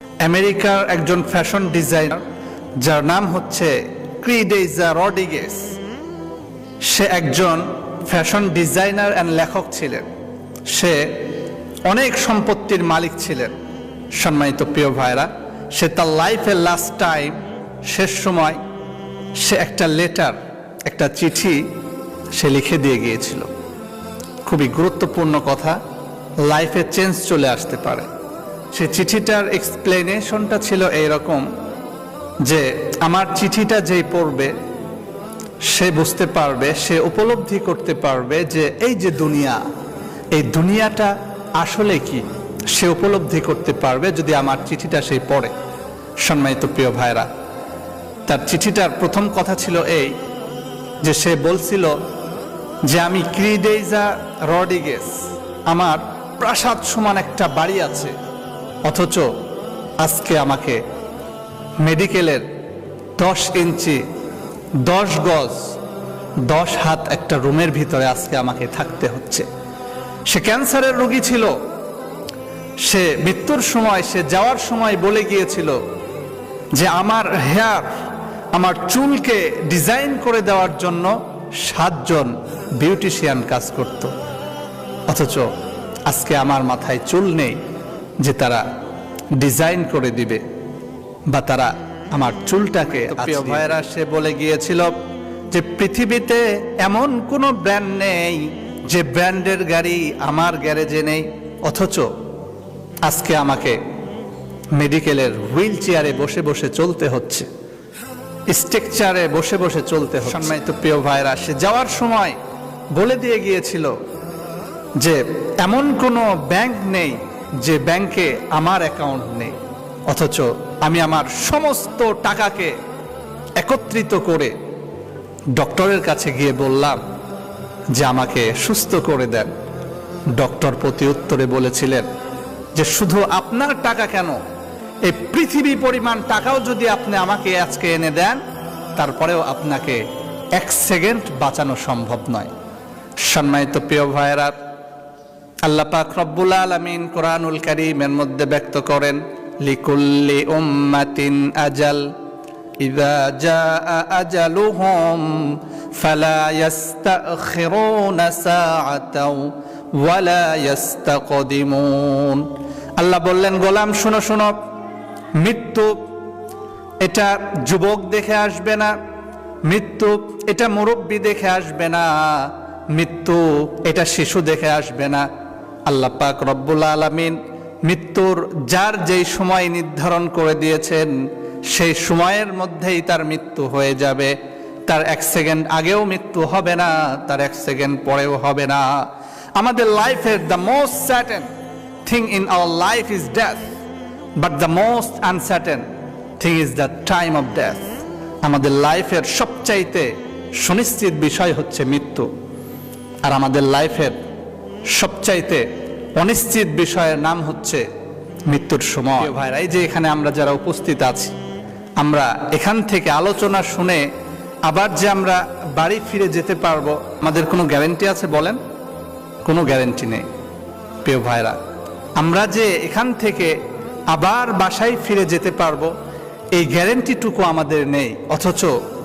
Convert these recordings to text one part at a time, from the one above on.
আমেরিকার একজন fashion designer, যার নাম হচ্ছে ক্রিডেইজা রডিগেস সে একজন ফ্যাশন ডিজাইনার অ্যান্ড লেখক ছিলেন। সে অনেক সম্পত্তির মালিক ছিলেন। সম্মানিত প্রিয় ভাইরা সে তার লাইফের লাস্ট টাইম শেষ সময় সে একটা লেটার একটা চিঠি সে লিখে দিয়ে গিয়েছিল। খুবই গুরুত্বপূর্ণ কথা লাইফে চেঞ্জ চলে আসতে পারে। সে চিঠিটার এক্সপ্লেনেশনটা ছিল এইরকম যে, আমার চিঠিটা যেই পড়বে, সে বুঝতে পারবে, সে উপলব্ধি করতে পারবে যে, এই যে দুনিয়া, এই দুনিয়াটা আসলে কি? সে উপলব্ধি করতে পারবে যদি আমার চিঠিটা সেই পড়ে। সম্মানিত প্রিয় ভাইরা তার চিঠিটার প্রথম কথা ছিল এই যে, সে বলছিল যে, আমি ক্রিডেইজা রডিগেস আমার প্রাসাদ সমান একটা বাড়ি আছে। অথচ আজকে আমাকে মেডিকেলের দশ ইঞ্চি, দশ গজ, দশ হাত একটা রুমের ভিতরে আজকে আমাকে থাকতে হচ্ছে। সে ক্যান্সারের রোগী ছিল। সে মৃত্যুর সময়, সে যাওয়ার সময় বলে গিয়েছিল যে আমার হেয়ার আমার চুলকে ডিজাইন করে দেওয়ার জন্য সাতজন বিউটিশিয়ান কাজ করত। অথচ আজকে আমার মাথায় চুল নেই। যে তারা ডিজাইন করে দিবে বা তারা আমার চুলটাকে প্রিয় ভাইরা সে বলে গিয়েছিল যে পৃথিবীতে এমন কোনো ব্র্যান্ড নেই যে ব্র্যান্ডের গাড়ি আমার গ্যারেজে নেই। অথচ আজকে আমাকে মেডিকেলের হুইল চেয়ারে বসে বসে চলতে হচ্ছে। স্ট্রাকচারে বসে বসে চলতে হচ্ছে। সম্মানিত প্রিয় ভাইরা সে যাওয়ার সময় বলে দিয়ে গিয়েছিল যে এমন কোনো ব্যাংক নেই যে ব্যাংকে আমার অ্যাকাউন্ট নেই, অথচ আমি আমার সমস্ত টাকাকে একত্রিত করে ডক্টরের কাছে গিয়ে বললাম যে আমাকে সুস্থ করে দেন। ডক্টর প্রতি উত্তরে বলেছিলেন যে শুধু আপনার টাকা কেন, এই পৃথিবী পরিমাণ টাকাও যদি আপনি আমাকে আজকে এনে দেন, তারপরেও আপনাকে এক সেকেন্ড বাঁচানো সম্ভব নয়। সম্মানিত প্রিয় ভাইয়েরা আল্লাহ পাক রব্বুল আলামিন কোরআনুল কারীমের মধ্যে ব্যক্ত করেন, লিকুল্লি উম্মাতিন আজাল, ইযা জাআ আজালুহুম ফালা ইস্তাখিরুনা সাআতাও ওয়ালা ইস্তাকদিমুন আল্লাহ বললেন, গোলাম শুনো শুনো, মৃত্যু এটা যুবক দেখে আসবে না, মৃত্যু এটা মুরব্বী দেখে আসবে না, মৃত্যু এটা শিশু দেখে আসবে না। আল্লাহ পাক রব্বুল আলামিন মৃত্যুর যার যেই সময় নির্ধারণ করে দিয়েছেন, সেই সময়ের মধ্যেই তার মৃত্যু হয়ে যাবে। তার এক সেকেন্ড আগেও মৃত্যু হবে না, তার এক সেকেন্ড পরেও হবে না। আমাদের লাইফের the most certain thing in our life is death but the most uncertain thing is the time of death আমাদের লাইফের সবচাইতে সুনিশ্চিত বিষয় হচ্ছে মৃত্যু। আর আমাদের লাইফের সবচাইতে অনিশ্চিত বিষয়ের নাম হচ্ছে মৃত্যুর সময়। প্রিয় ভাইরা যে এখানে আমরা যারা উপস্থিত আছি, আমরা এখান থেকে আলোচনা শুনে আবার যে আমরা বাড়ি ফিরে যেতে পারব, আমাদের কোনো গ্যারেন্টি আছে বলেন? কোনো গ্যারেন্টি নেই। প্রিয় ভাইরা, আমরা যে এখান থেকে আবার বাসায় ফিরে যেতে পারব, এই গ্যারেন্টিটুকু আমাদের নেই। অথচ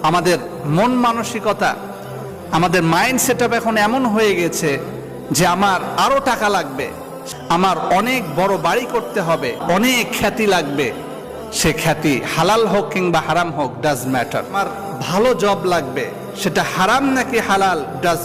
আমাদের মন মানসিকতা, আমাদের মাইন্ড সেট এখন এমন হয়ে গেছে যে আমার আরও টাকা লাগবে। আমার অনেক বড় বাড়ি করতে হবে, অনেক খ্যাতি লাগবে। সে খ্যাতি হালাল হোক কিংবা হারাম হোক ডাজ ম্যাটার আমার ভালো জব লাগবে, সেটা হারাম নাকি হালাল ডাজ